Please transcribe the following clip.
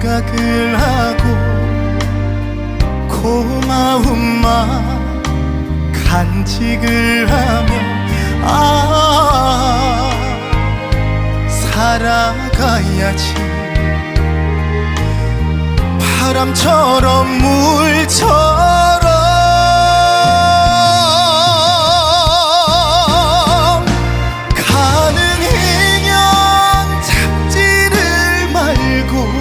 생각을 하고 고마움만 간직을 하며 아 살아가야지. 바람처럼 물처럼 가는 인연 잡지를 말고